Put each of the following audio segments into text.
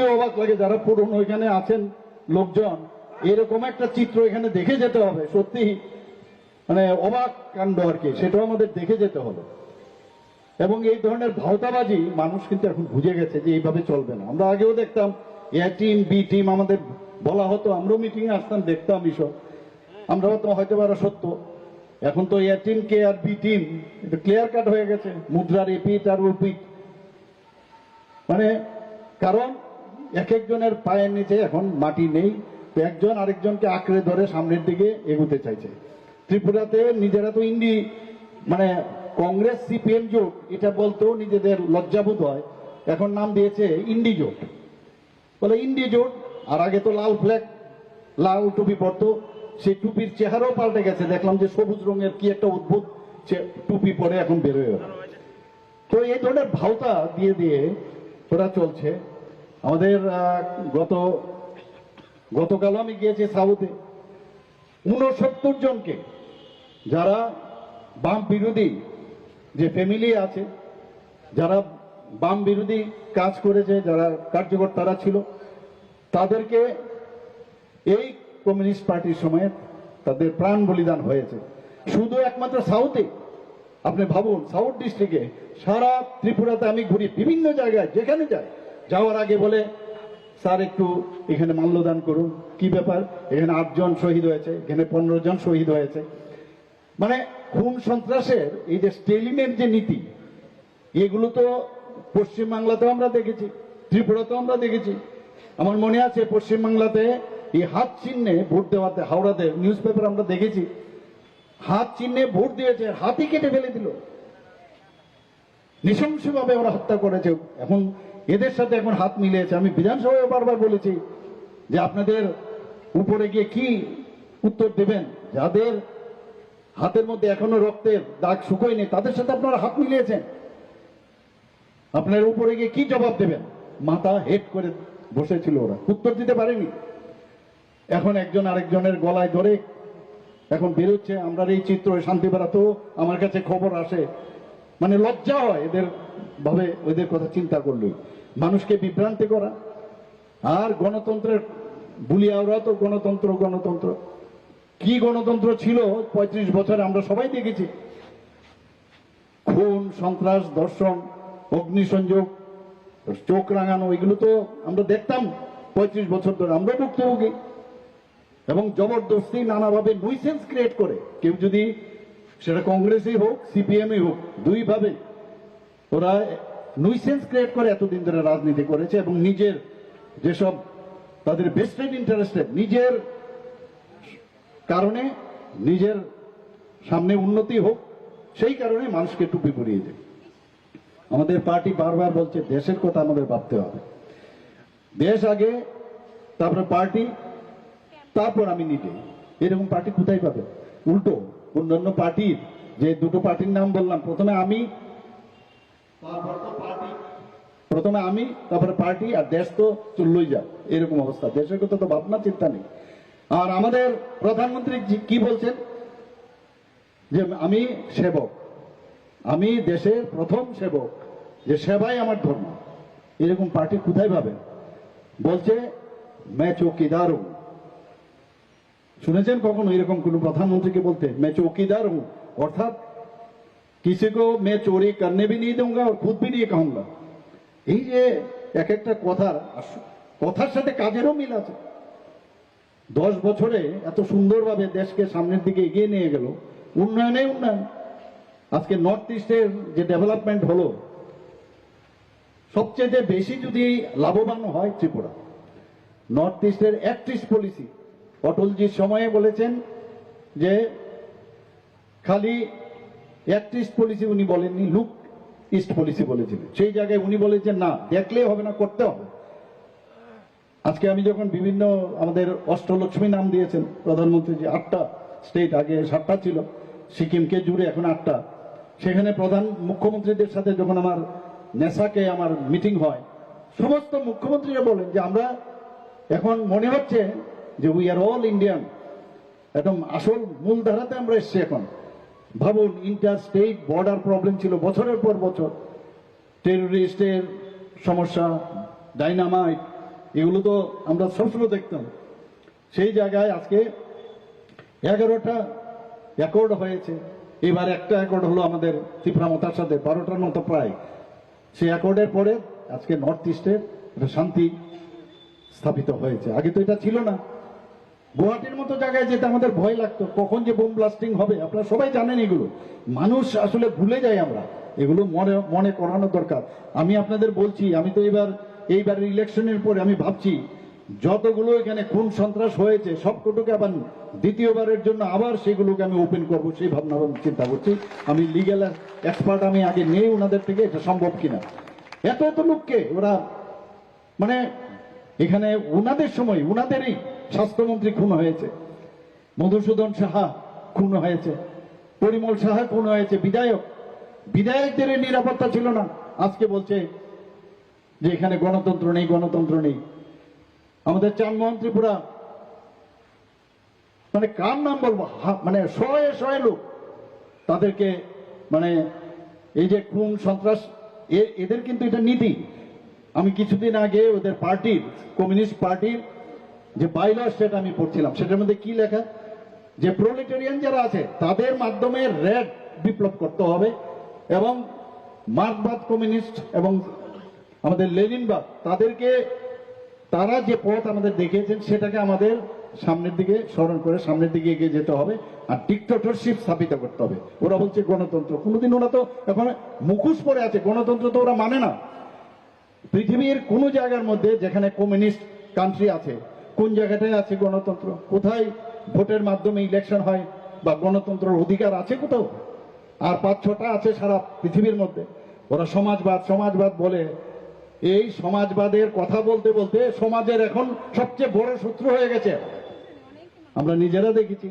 ভাবতে অবাক লাগে যারা পুরনো এখানে আছেন লোকজন। এরকম একটা চিত্র এখানে দেখে যেতে হবে, সত্যি। মানে অবাক কাণ্ড আর কি, সেটাও আমাদের দেখে যেতে হবে। এবং এই ধরনের ভাওতাবাজি মানুষ কিন্তু এখন বুঝে গেছে যে এইভাবে চলবে না। আমরা আগেও দেখতাম, এ টিম, বি টিম আমাদের বলা হতো, আমরাও মিটিং এ আসতাম, দেখতাম এইসব। আমরা হয়তো হয়তো পারা সত্য। এখন তো এ টিম, কে আর বি টিম, এটা ক্লিয়ার কাট হয়ে গেছে, মুদ্রার এপিট আর উপিট মানে কারণ এক একজনের পায়ের নিচে এখন মাটি নেই একজন আরেকজনকে আঁকড়ে ধরে সামনের দিকে এগোতে চাইছে। ত্রিপুরাতে নিজেরা তো ইন্ডি মানে কংগ্রেস, সিপিএম জোট, এটা বলতেও নিজেদের লজ্জাবোধ হয়। এখন নাম দিয়েছে ইন্ডি জোট। বলে ইন্ডি জোট, আর আগে তো লাল ফ্ল্যাগ, লাল টুপি পরতো, সেই টুপির চেহারাও পাল্টে গেছে। দেখলাম যে সবুজ রঙের কি একটা অদ্ভুত টুপি পরে এখন বেরোয় তো এই ধরনের ভাওতা দিয়ে দিয়ে ওরা চলছে। আমাদের গত গতকাল আমি গিয়েছি সাউথে। উনসত্তর জনকে যারা বাম বিরোধী যে ফ্যামিলি আছে, যারা বাম বিরোধী কাজ করেছে, যারা কার্যকর্তারা ছিল, তাদেরকে এই কমিউনিস্ট পার্টির সময়ে তাদের প্রাণ বলিদান হয়েছে। শুধু একমাত্র সাউথে, আপনি ভাবুন, সাউথ ডিস্ট্রিক্টে সারা ত্রিপুরাতে আমি ঘুরি, বিভিন্ন জায়গায়, যেখানে যাই যাওয়ার আগে বলে, স্যার, একটু এখানে মাল্যদান করুন। কি ব্যাপার? এখানে আটজন শহীদ হয়েছে, এখানে পনেরো জন শহীদ হয়েছে। মানে খুন সন্ত্রাসের এই যে স্টেলিনের যে নীতি, এগুলো তো পশ্চিমবাংলাতেও আমরা দেখেছি, ত্রিপুরাতেও আমরা দেখেছি। আমার মনে আছে, পশ্চিমবাংলাতে এই হাত চিহ্নে ভোট দেওয়াতে, হাওড়াতে নিউজ পেপার আমরা দেখেছি, হাত চিহ্নে ভোট দিয়েছে, হাতই কেটে ফেলে দিল। নৃশংসভাবে ওরা হত্যা করেছে। এখন এদের সাথে এখন হাত মিলিয়েছে। আমি বিধানসভায় বারবার বলেছি যে আপনাদের উপরে গিয়ে কি উত্তর দেবেন? যাদের হাতের মধ্যে এখনও রক্তের দাগ শুকোয়নি তাদের সাথে আপনারা হাত মিলিয়েছেন। আপনার উপরে গিয়ে কি জবাব দেবেন? মাথা হেড করে বসেছিল ওরা। উত্তর দিতে পারেনি। এখন একজন আরেকজনের গলায় ধরে এখন বেরোচ্ছে। আমরা এই চিত্র শান্তি তো আমার কাছে খবর আসে। মানে লজ্জা হয় এদের ভাবে ওদের কথা চিন্তা করলেই। মানুষকে বিভ্রান্তি করা। আর গণতন্ত্রের বুলিয়াওরা তো গণতন্ত্র গণতন্ত্র। কি গণতন্ত্র ছিল পঁয়ত্রিশ বছর আমরা সবাই দেখেছি। খুন, সন্ত্রাস দর্শন অগ্নিসংযোগ, চোখ রাঙানো, এগুলো তো আমরা দেখতাম পঁয়ত্রিশ বছর ধরে। আমরা ভুক্তভোগী। এবং জবরদস্তি নানাভাবে নুইসেন্স ক্রিয়েট করে। কেউ যদি সেটা কংগ্রেসই হোক, সিপিএমই হোক, দুইভাবে ওরা নুইসেন্স ক্রিয়েট করে এতদিন ধরে রাজনীতি করেছে এবং নিজের যেসব তাদের বেস্টেড ইন্টারেস্টেড নিজের কারণে নিজের সামনে উন্নতি হোক, সেই কারণে মানুষকে টুপি পরিয়ে দেয়। আমাদের পার্টি বারবার বলছে, দেশের কথা আমাদের ভাবতে হবে। দেশ আগে, তারপরে পার্টি তারপর আমি নিজে। এরকম পার্টি কোথায় পাবে? উল্টো, অন্যান্য পার্টির যে দুটো পার্টির নাম বললাম, প্রথমে আমি প্রথমে আমি, তারপরে পার্টি আর দেশ তো চললই যাক। এরকম অবস্থা। দেশের কথা তো ভাবনা চিন্তা নেই। আর আমাদের প্রধানমন্ত্রী কি বলছেন? যে আমি সেবক। আমি দেশের প্রথম সেবক। যে সেবাই আমার ধর্ম। এরকম পার্টি কোথায় পাবেন? বলছে, মে চৌকিদার হুম। শুনেছেন কখনো এরকম কোন প্রধানমন্ত্রীকে বলতে? মে চৌকিদার হুম। অর্থাৎ किसी को मैं चोरी करने भी नहीं दूंगा और खुद भी नहीं कहूंगा এই যে এক একটা কথার আস- কথার সাথে কাজেরও মিল আছে দশ বছরে এত সুন্দরভাবে দেশকে সামনের দিকে এগিয়ে নিয়ে গেল উন্নয়নে উন্নয়ন আজকে নর্থ ইস্টের যে ডেভেলপমেন্ট হলো সবচেয়ে বেশি যদি লাভবান হয় ত্রিপুরা নর্থ ইস্টের অ্যাক্টিস্ট পলিসি অটলজির সময়ে বলেছেন যে খালি অ্যাক্টিস্ট পলিসি উনি বলেননি লুক ইস্ট পলিসি বলেছিলেন সেই জায়গায় উনি বলেছেন, না দেখলে হবে না, করতে হবে। আজকে আমি যখন বিভিন্ন আমাদের অষ্টলক্ষ্মী নাম দিয়েছেন, প্রধানমন্ত্রী যে আটটা স্টেট আগে সাতটা ছিল, সিকিমকে জুড়ে এখন আটটা। সেখানে প্রধান মুখ্যমন্ত্রীদের সাথে যখন আমার নেশাকে আমার মিটিং হয়, সমস্ত মুখ্যমন্ত্রীরা বলেন যে, আমরা এখন মনে হচ্ছে যে উই আর অল ইন্ডিয়ান একদম আসল মূলধারাতে আমরা এসছি এখন। ভাবুন ইন্টার স্টেট বর্ডার প্রবলেম ছিল বছরের পর বছর। টেররিস্টের সমস্যা ডাইনামাইট এগুলো তো আমরা সবসময় দেখতাম। সেই জায়গায় আজকে এগারোটা অ্যাকর্ড হয়েছে। এবার একটা অ্যাকর্ড হলো আমাদের ত্রিপুরা মতার সাথে বারোটার মতো প্রায়। সেই অ্যাকর্ডের পরে আজকে নর্থ ইস্টের একটা শান্তি স্থাপিত হয়েছে। আগে তো এটা ছিল না। গুয়াহাটির মতো জায়গায় যেতে আমাদের ভয় লাগতো, কখন যে বোম ব্লাস্টিং হবে, আপনারা সবাই জানেন এগুলো। মানুষ আসলে ভুলে যায় আমরা, এগুলো মনে মনে করানো দরকার। আমি আপনাদের বলছি, আমি তো এবার, এইবার ইলেকশনের পরে আমি ভাবছি, যতগুলো এখানে খুন সন্ত্রাস হয়েছে সবকটুকে আবার দ্বিতীয়বারের জন্য আবার সেগুলোকে আমি ওপেন করব, সেই ভাবনা চিন্তা করছি। আমি লিগ্যাল এক্সপার্ট আমি আগে নেই ওনাদের থেকে, এটা সম্ভব কিনা। এত এত লোককে ওরা মানে এখানে ওনাদের সময় উনাদেরই স্বাস্থ্যমন্ত্রী খুন হয়েছে। মধুসূদন সাহা খুন হয়েছে। পরিমল সাহা খুন হয়েছে। বিধায়ক। বিধায়কদের নিরাপত্তা ছিল না। আজকে বলছে যে এখানে গণতন্ত্র নেই গণতন্ত্র নেই। আমাদের চানমোহন ত্রিপুরা মানে কার নাম বলব? মানে শয়ে শয়ে লোক। তাদেরকে মানে এই যে খুন, সন্ত্রাস এদের কিন্তু এটা নীতি। আমি কিছুদিন আগে ওদের পার্টির, কমিউনিস্ট পার্টির যে বাইলস সেটা আমি পড়ছিলাম, সেটার মধ্যে কি লেখা? যে প্রোলেটেরিয়ান যারা আছে, তাদের মাধ্যমে রেড বিপ্লব করতে হবে এবং মার্কবাদ কমিউনিস্ট এবং আমাদের লেনিনবাদ, তাদেরকে তারা যে পথ আমাদের দেখিয়েছেন, সেটাকে আমাদের সামনের দিকে স্মরণ করে সামনের দিকে এগিয়ে যেতে হবে আর ডিক্টেটরশিপ স্থাপিত করতে হবে। ওরা বলছে গণতন্ত্র। কোনোদিন ওরা তো এখন মুখোশ পড়ে আছে, গণতন্ত্র তো ওরা মানে না। পৃথিবীর কোনো জায়গার মধ্যে যেখানে কমিউনিস্ট কান্ট্রি আছে কোন জায়গাটায় আছে গণতন্ত্র? কোথায় ভোটের মাধ্যমে ইলেকশন হয় বা গণতন্ত্রের অধিকার আছে কোথাও? আর পাঁচ, ছটা আছে সারা পৃথিবীর মধ্যে। ওরা সমাজবাদ সমাজবাদ বলে। এই সমাজবাদের কথা বলতে বলতে সমাজের এখন সবচেয়ে বড় শত্রু হয়ে গেছে। আমরা নিজেরা দেখেছি।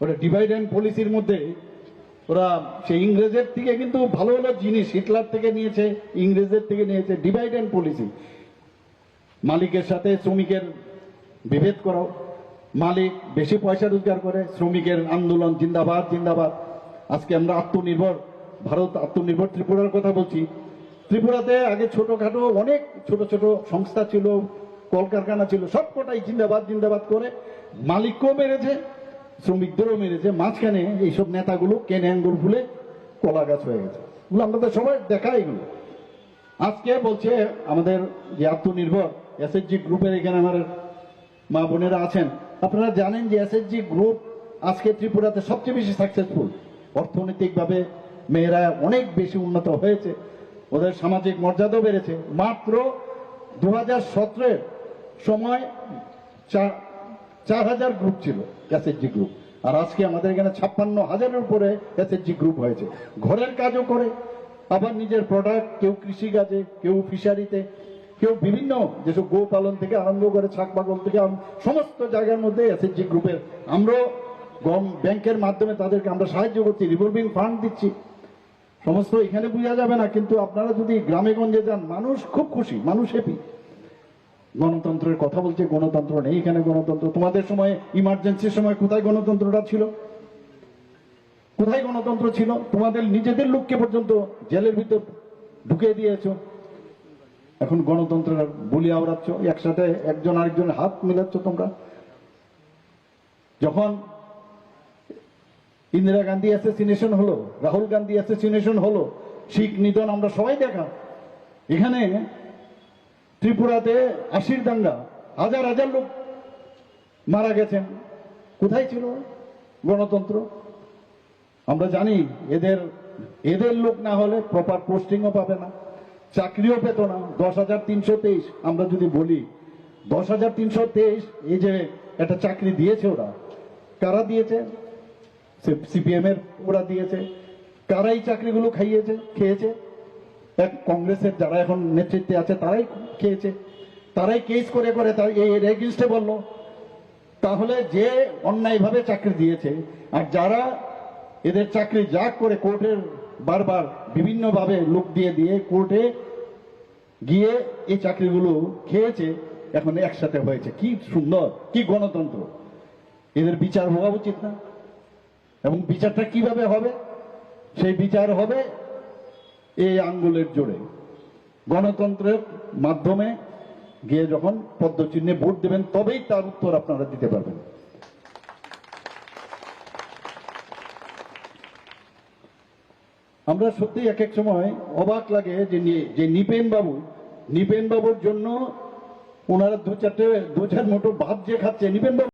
ওরা ডিভাইড অ্যান্ড পলিসির মধ্যে। ওরা সেই ইংরেজের থেকে কিন্তু ভালো ভালো জিনিস হিটলার থেকে নিয়েছে ইংরেজের থেকে নিয়েছে ডিভাইড অ্যান্ড পলিসি মালিকের সাথে শ্রমিকের বিভেদ করো। মালিক বেশি পয়সা রোজগার করে, শ্রমিকের আন্দোলন জিন্দাবাদ জিন্দাবাদ। আজকে আমরা আত্মনির্ভর, ভারত আত্মনির্ভর ত্রিপুরার কথা বলছি। ত্রিপুরাতে আগে ছোটখাটো অনেক ছোট ছোট সংস্থা ছিল, কলকারখানা ছিল, সবকটাই জিন্দাবাদ জিন্দাবাদ করে মালিককেও মেরেছে, শ্রমিকদেরও মেরেছে। মাঝখানে এইসব নেতাগুলো কেনে আঙ্গুল ফুলে কলা গাছ হয়ে গেছে। এগুলো আমরা তো সবাই দেখা এগুলো। আজকে বলছে আমাদের যে আত্মনির্ভর এসএসজি গ্রুপের এখানে আমার মা বোনেরা আছেন। আপনারা জানেন যে এসএসজি গ্রুপ আজকে ত্রিপুরাতে সবচেয়ে বেশি সাকসেসফুল অর্থনৈতিকভাবে মেয়েরা অনেক বেশি উন্নত হয়েছে। ওদের সামাজিক মর্যাদাও বেড়েছে। মাত্র দু হাজার সময় চা- চার হাজার গ্রুপ ছিল এসএসজি গ্রুপ আর আজকে আমাদের এখানে ছাপ্পান্ন হাজারের উপরে এসএসজি গ্রুপ হয়েছে। ঘরের কাজও করে, আবার নিজের প্রোডাক্ট কেউ কৃষি কাজে কেউ ফিশারিতে কেউ বিভিন্ন যেসব গো পালন থেকে আরম্ভ করে ছাক পাগল থেকে সমস্ত জায়গার মধ্যে এসএসজি গ্রুপের আমরাও গম ব্যাংকের মাধ্যমে তাদেরকে আমরা সাহায্য করছি রিভলভিং ফান্ড দিচ্ছি। সমস্ত এখানে বোঝা যাবে না, কিন্তু আপনারা যদি গ্রামে গঞ্জে যান, মানুষ খুব খুশি, মানুষ হ্যাপি গণতন্ত্রের কথা বলছে, গণতন্ত্র নেই এখানে গণতন্ত্র। তোমাদের সময় ইমার্জেন্সির সময় কোথায় গণতন্ত্রটা ছিল? কোথায় গণতন্ত্র ছিল? তোমাদের নিজেদের লোককে পর্যন্ত জেলের ভিতর ঢুকিয়ে দিয়েছ। এখন গণতন্ত্রের বলি আওড়াচ্ছ, একসাথে একজন আরেকজন হাত মিলাচ্ছ তোমরা। যখন ইন্দিরা গান্ধী অ্যাসেসিনেশন হলো, রাহুল গান্ধী অ্যাসেসিনেশন হলো, শিখ নিধন আমরা সবাই দেখা। এখানে ত্রিপুরাতে আশির দাঙ্গা, হাজার হাজার লোক মারা গেছেন। কোথায় ছিল গণতন্ত্র? আমরা জানি এদের এদের লোক না হলে প্রপার পোস্টিংও পাবে না। চাকরিও পেত না। দশ হাজার তিনশো তেইশ, আমরা যদি বলি, দশ হাজার তিনশো তেইশ, এই যে একটা চাকরি দিয়েছে ওরা। কারা দিয়েছে? সিপিএম এর ওরা দিয়েছে। কারা এই চাকরিগুলো খাইয়েছে, খেয়েছে। এক কংগ্রেসের যারা এখন নেতৃত্বে আছে, তারাই খেয়েছে। তারাই কেস করে করে তার এই এগেনস্টে বলল। তাহলে যে অন্যায়ভাবে চাকরি দিয়েছে, আর যারা এদের চাকরি যা করে কোর্টের বারবার বিভিন্নভাবে লোক দিয়ে দিয়ে কোর্টে গিয়ে এই চাকরিগুলো খেয়েছে, এখন একসাথে হয়েছে। কি সুন্দর, কি গণতন্ত্র। এদের বিচার হওয়া উচিত না। এবং বিচারটা কীভাবে হবে? সেই বিচার হবে এই আঙ্গুলের জোরে। গণতন্ত্রের মাধ্যমে গিয়ে যখন পদ্মচিহ্নে ভোট দেবেন, তবেই তার উত্তর আপনারা দিতে পারবেন। আমরা সত্যি এক এক সময় অবাক লাগে যে যে নিপেন বাবু নিপেন বাবুর জন্য ওনারা দু চারটে দু চার মোটো ভাত যে খাচ্ছে নিপেন বাবু